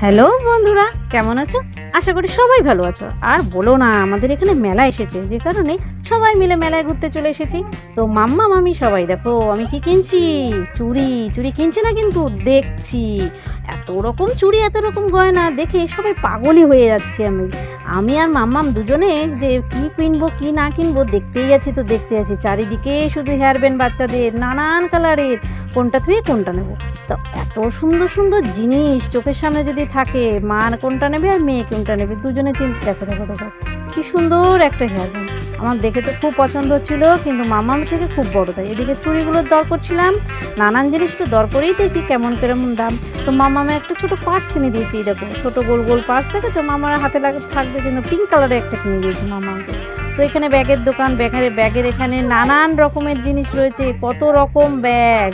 Hello বন্ধুরা, কেমন আছো? আশা করি সবাই ভালো আছো। আর বলো না, আমাদের এখানে মেলা এসেছে, যে কারণে সবাই মিলে মেলায় ঘুরতে চলে এসেছি। তো মাম্মা, মামি, সবাই দেখো, আমি কি কিনছি? চুড়ি চুড়ি কিনছি না কিন্তু? দেখছি। এত রকম চুড়ি, এত রকম গয়না, দেখে সবাই পাগলই হয়ে যাচ্ছি আমি। আমি আর মাম্মাম দুজনে যে কি কিনবো, কি না কিনবো, দেখতেই আছি তো, দেখতে আছি। চারিদিকে শুধু হেয়ার ব্যান্ড বাচ্চাদের, নানান কালারের কোনটা থুয়ে কোনটা নেব? তো এত সুন্দর সুন্দর জিনিস চোখের সামনে যদি থাকে, মার কোনটা নেবে আর মেয়ে কোনটা নেবে, দুজনে চিন্তা, দেখো দেখো দেখো, কি সুন্দর একটা হেয়ার ব্যান্ড আমার দেখে তো খুব পছন্দ ছিল, কিন্তু মামার থেকে খুব বড়, তাই এদিকে চুড়িগুলোর দর করছিলাম, নানান জিনিস তো দর করেই দেখি কেমন কেমন দাম। তো মামামে একটা ছোট পার্স কিনে দিয়েছি দেখো, ছোটো গোল গোল পার্স দেখেছ? মামার হাতে লাগে, থাকবে কিন্তু পিঙ্ক কালারের একটা কিনে দিয়েছি মামাকে। তো এখানে ব্যাগের দোকান, ব্যাগের ব্যাগের এখানে নানান রকমের জিনিস রয়েছে, কত রকম ব্যাগ।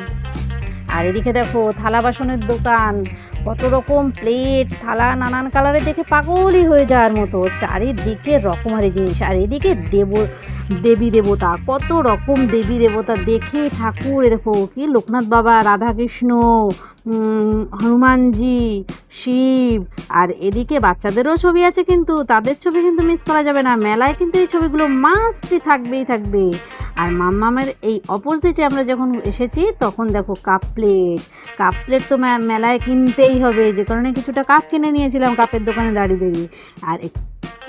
আর এদিকে দেখো, থালা বাসনের দোকান। কত রকম প্লেট থালা নানান কালারে দেখে পাগলই হয়ে যাওয়ার মতো। চারিদিকে রকমারি জিনিস। আর এদিকে দেব, দেবী দেবতা। কত রকম দেবী দেবতা। দেখে ঠাকুর দেখো, কি লোকনাথ বাবা, রাধাকৃষ্ণ হনুমানজি, শিব, আর এদিকে বাচ্চাদেরও ছবি আছে কিন্তু, তাদের ছবি কিন্তু মিস করা যাবে না। মেলায় কিন্তু এই ছবিগুলো মাস্টই থাকবেই থাকবে আর মাম্মামের এই অপোজিটে আমরা যখন এসেছি, তখন দেখো কাপ প্লেট কাপ প্লেট তো মেলায় কিনতেই হবে। যে কারণে কিছুটা কাপ কিনে নিয়েছিলাম কাপের দোকানে দাঁড়িয়ে দাঁড়িয়ে। আর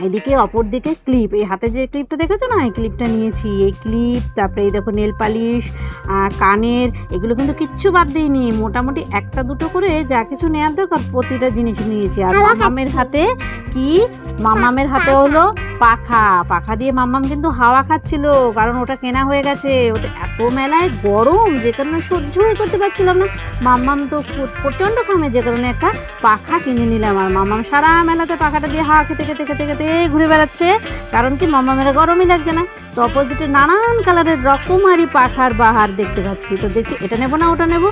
এদিকে অপর দিকে ক্লিপ এই হাতে যে ক্লিপটা দেখেছ না? এই ক্লিপটা নিয়েছি এই ক্লিপ তারপরে এই দেখো নেল পালিশ কানের এগুলো কিন্তু কিচ্ছু বাদ দিইনি। মোটামুটি একটা দুটো করে যা কিছু নেওয়ার দরকার প্রতিটা জিনিস নিয়েছি। আর মামামের হাতে কি? মামামের হাতে হলো পাখা পাখা দিয়ে মাম্মাম কিন্তু হাওয়া খাচ্ছিল, কারণ ওটা কেনা হয়ে গেছে। ওটা এত মেলায় গরম, যে কারণে সহ্যই করতে পারছিলাম না। মাম্মাম তো প্রচণ্ড ঘামে, যে কারণে একটা পাখা কিনে নিলাম। আর মাম্মাম সারা মেলাতে পাখাটা দিয়ে হাওয়া খেতে খেতে খেতে খেতে ঘুরে বেড়াচ্ছে। কারণ কি, মাম্মামের গরমই লাগছে না। তো অপোজিটে নানান কালারের রকমারি পাখার বাহার দেখতে পাচ্ছি। তো দেখছি, এটা নেব না, ওটা নেব।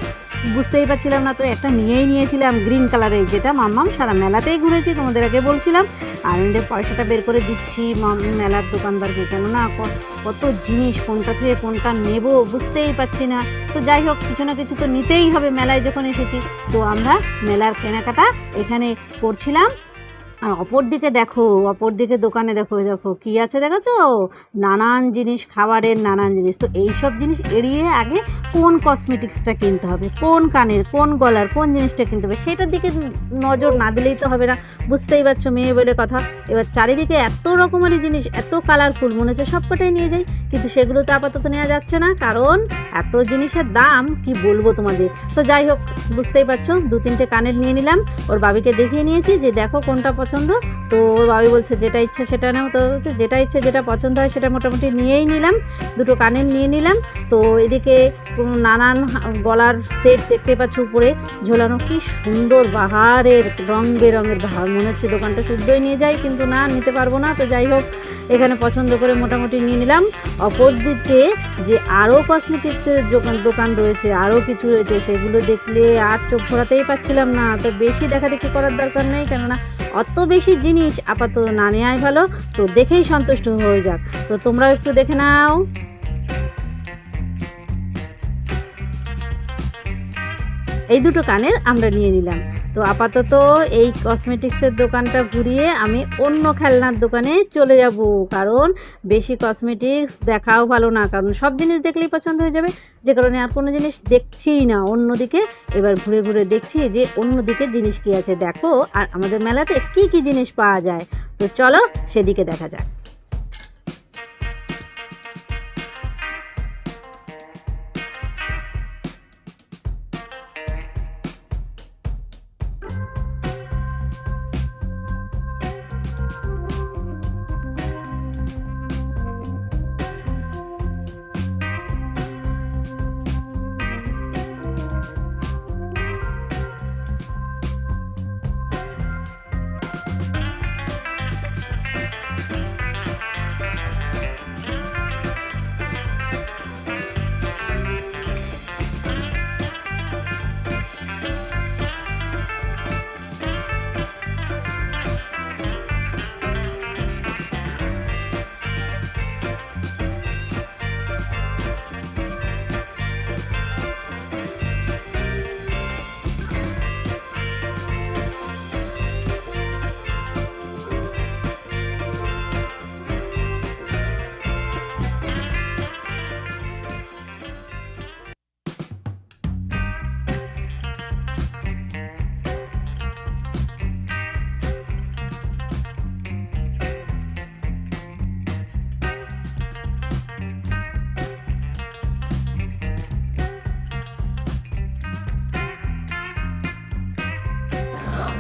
বুঝতেই পারছিলাম না তো, একটা নিয়েই নিয়েছিলাম গ্রিন কালারের যেটা মামাম সারা মেলাতেই ঘুরেছি, তোমাদের আগে বলছিলাম। আর পয়সাটা বের করে দিচ্ছি মেলার দোকানদারকে, কেননা কত জিনিস, কোনটা থেকে কোনটা নেব বুঝতেই পারছি না। তো যাই হোক, কিছু না কিছু তো নিতেই হবে মেলায় যখন এসেছি। তো আমরা মেলার কেনাকাটা এখানে করছিলাম। আর অপর দিকে দেখো অপর দিকে দোকানে দেখো দেখো, কি আছে দেখেছ? নানান জিনিস, খাবারের নানান জিনিস। তো এই সব জিনিস এড়িয়ে আগে কোন কসমেটিক্সটা কিনতে হবে? কোন কানের, কোন গলার, কোন জিনিসটা কিনতে হবে? সেটার দিকে নজর না দিলেই তো হবে না। বুঝতেই পারছ মেয়ে বলে কথা। এবার চারিদিকে এত রকমারি জিনিস, এত কালারফুল মনে হচ্ছে সবকটাই নিয়ে যাই। কিন্তু সেগুলো তো আপাতত নেওয়া যাচ্ছে না। কারণ এত জিনিসের দাম, কি বলব তোমাদের? তো যাই হোক, বুঝতেই পারছ দু তিনটে কানের নিয়ে নিলাম। ওর বাবিকে দেখিয়ে নিয়েছি যে দেখো কোনটা পছন্দ তো ওর বাবি বলছে, যেটা ইচ্ছে সেটা নাও। তো হচ্ছে যেটা ইচ্ছে যেটা পছন্দ হয় সেটা মোটামুটি নিয়েই নিলাম। দুটো কানের নিয়ে নিলাম। তো এদিকে নানান গলার সেট দেখতে পাচ্ছ উপরে। ঝোলানো কি সুন্দর বাহারের রং বেরঙের বাহার। মনে হচ্ছে দোকানটা শুদ্ধই নিয়ে যাই, কিন্তু না, নিতে পারব না। তো যাই হোক, এখানে পছন্দ করে মোটামুটি নিয়ে নিলাম। অপোজিটে যে আরও কসমেটিক্সের দোকান দোকান রয়েছে, আরও কিছু রয়েছে, সেগুলো দেখলে আর চোখ ঘোরাতেই পাচ্ছিলাম না। তো বেশি দেখা দেখি করার দরকার নেই, কেননা অত বেশি জিনিস আপাতত না নেওয়াই ভালো। তো দেখেই সন্তুষ্ট হয়ে যাক। তো তোমরাও একটু দেখে নাও। এই দুটো কানের আমরা নিয়ে নিলাম। তো আপাতত এই কসমেটিক্সের দোকানটা ঘুরিয়ে আমি অন্য খেলনার দোকানে চলে যাব, কারণ বেশি কসমেটিক্স দেখাও ভালো না, কারণ সব জিনিস দেখলেই পছন্দ হয়ে যাবে। যে কারণে আর কোনো জিনিস দেখছিই না, অন্যদিকে এবার ঘুরে ঘুরে দেখছি যে অন্যদিকে জিনিস কী আছে। দেখো, আর আমাদের মেলাতে কি কি জিনিস পাওয়া যায়। তো চলো সেদিকে দেখা যাক।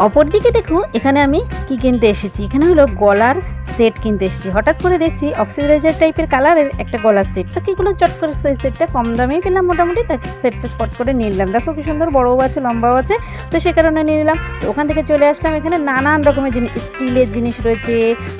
অপরদিকে দেখো এখানে আমি কি কিনতে এসেছি? এখানে হলো গলার সেট কিনতে এসেছি। হঠাৎ করে দেখছি অক্সিডাইজার টাইপের কালারের একটা গলার সেট তো কীগুলো চট করে সেই সেটটা কম দামেই পেলাম মোটামুটি। তাই সেটটা স্পট করে নিলাম। দেখো কি সুন্দর, বড়ও আছে, লম্বাও আছে। তো সে কারণে নিয়ে নিলাম। তো ওখান থেকে চলে আসলাম এখানে। নানান রকমের জিনিস, স্টিলের জিনিস রয়েছে,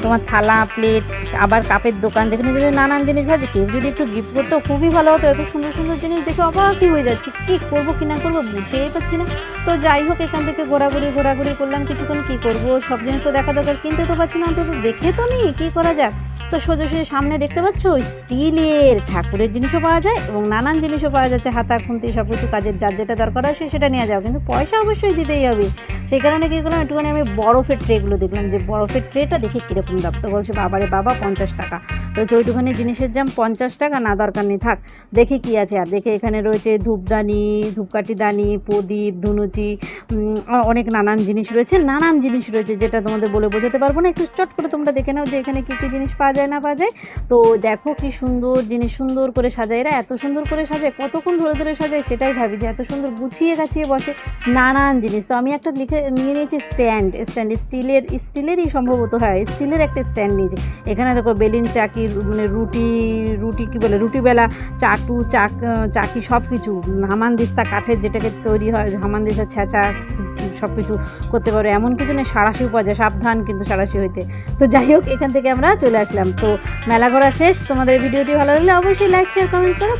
তোমার থালা প্লেট আবার কাপের দোকান। যেখানে যদি নানান জিনিস ভাবে কেউ যদি একটু গিফট করতো খুবই ভালো হতো, এত সুন্দর সুন্দর জিনিস দেখে অবাকই হয়ে যাচ্ছে। কী করব, কি না করব, বুঝেই পাচ্ছি না। তো যাই হোক, এখান থেকে ঘোরাঘুরি ঘোরাঘুরি করলাম। কিছুক্ষণ কী করব, সব জিনিস তো দেখা দরকার। কিনতে তো পারছি না, অন্তত দেখে তো নিই কী করা যাক? তো সোজা সোজা সামনে দেখতে পাচ্ছ, স্টিলের ঠাকুরের জিনিসও পাওয়া যায় এবং নানান জিনিসও পাওয়া যাচ্ছে, হাতা, খুন্তি সব কিছু কাজের যার যেটা দরকার হয় সেটা নিয়ে যাও। কিন্তু পয়সা অবশ্যই দিতেই হবে। সেই কারণে কী করলাম একটুখানি আমি বরফের ট্রেগুলো দেখলাম, যে বরফের ট্রেটা দেখে কীরকম দাম। তো বলছে, বাবারে বাবা, পঞ্চাশ টাকা। তো হচ্ছে ওইটুখানি জিনিসের দাম পঞ্চাশ টাকা, না, দরকার নেই, থাক, দেখি কি আছে। আর দেখে এখানে রয়েছে ধূপদানি, ধূপকাঠি দানি, প্রদীপ, ধুনুচি অনেক নানান জিনিস রয়েছে। নানান জিনিস রয়েছে যেটা তোমাদের বলে বোঝাতে পারব না। একটু চট করে তোমরা দেখে নাও যে এখানে কী কী জিনিস পাওয়া যায়, না পাওয়া যায়। তো দেখো কি সুন্দর জিনিস, সুন্দর করে সাজায়। এরা এত সুন্দর করে সাজায়, কতক্ষণ ধরে ধরে সাজায় সেটাই ভাবি যে এত সুন্দর গুছিয়ে গাছিয়ে বসে নানান জিনিস। তো আমি একটা লিখে নিয়ে নিয়েছি স্ট্যান্ড। স্ট্যান্ড স্টিলের, স্টিলেরই সম্ভবত, হয়, স্টিলের একটা স্ট্যান্ড নিয়েছি। এখানে দেখো বেলিন, চাকি মানে রুটি রুটি কী বলে, রুটি বেলা, চাটু, চাক, চাকি সব কিছু হামানদিস্তা কাঠের যেটাকে তৈরি হয় হামানদিস্তা ছেঁচা সব কিছু করতে পারো। এমন কিছু নেই সারাশিও পাওয়া যায়, সাবধান কিন্তু সারাশি হইতে। তো যাই হোক, এখান থেকে আমরা চলে আসলাম। তো মেলা ঘোরা শেষ। তোমাদের ভিডিওটি ভালো লাগলে অবশ্যই লাইক শেয়ার কমেন্ট করো।